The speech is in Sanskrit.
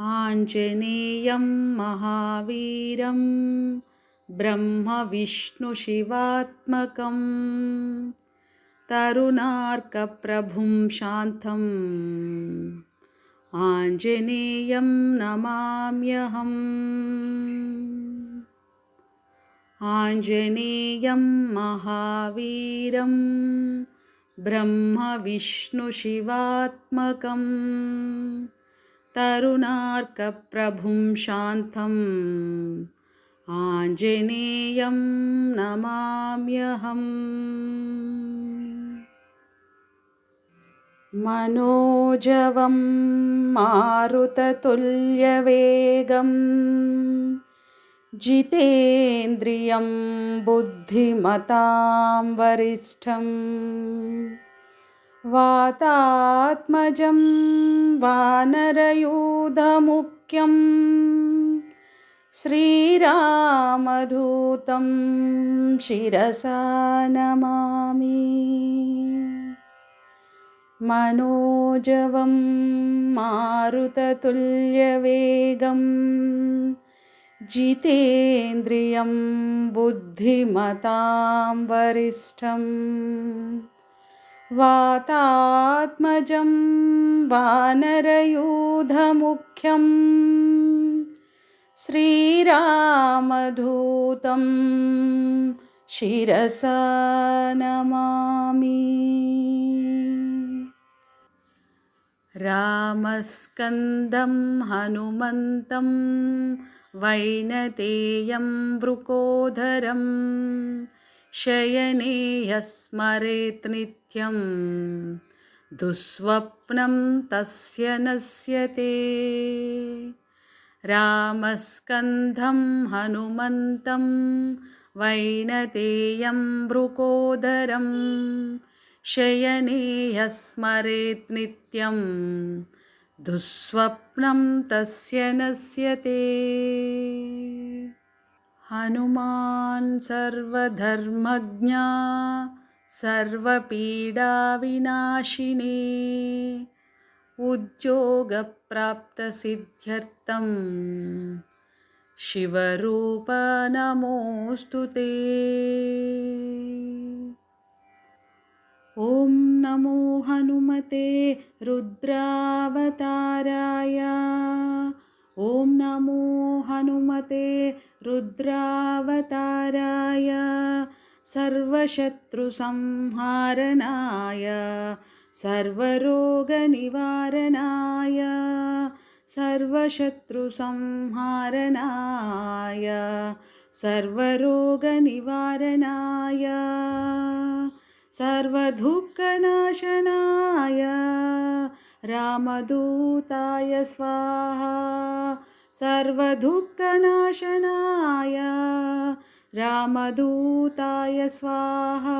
आञ्जनेयं महावीरं ब्रह्मविष्णुशिवात्मकं तरुणार्कप्रभुं शान्तम् आञ्जनेयं नमाम्यहम्। आञ्जनेयं महावीरं ब्रह्मविष्णुशिवात्मकम् तरुणार्कप्रभुं शान्तम् आञ्जनेयं नमाम्यहम्। मनोजवं मारुततुल्यवेगं जितेन्द्रियं बुद्धिमतां वरिष्ठम् वातात्मजं वानरयूधमुख्यं श्रीरामधूतं शिरसा नमामि। मनोजवं मारुततुल्यवेगं जितेन्द्रियं बुद्धिमतां वरिष्ठम् वातात्मजं वानरयूधमुख्यं श्रीरामधूतं शिरसा नमामि। रामस्कन्दं हनुमन्तं वैनतेयं वृकोधरम् शयने यस्मरेत् नित्यं दुःस्वप्नं तस्य नश्यते। रामस्कन्धं हनुमन्तं वैनतेयं वृकोदरं शयने यस्मरेत् नित्यं दुःस्वप्नं तस्य नश्यते हनुमान् सर्वधर्मज्ञा सर्वपीडाविनाशिने उद्योगप्राप्तसिद्ध्यर्थं शिवरूपनमोऽस्तु ते। ॐ नमो हनुमते रुद्रावताराय ॐ नमो हनुमते रुद्रावताराय सर्वशत्रुसंहारणाय सर्वरोगनिवारणाय सर्वशत्रुसंहारणाय सर्वरोगनिवारणाय सर्वदुःखनाशनाय रामदूताय स्वाहा सर्वदुःखनाशनाय रामदूताय स्वाहा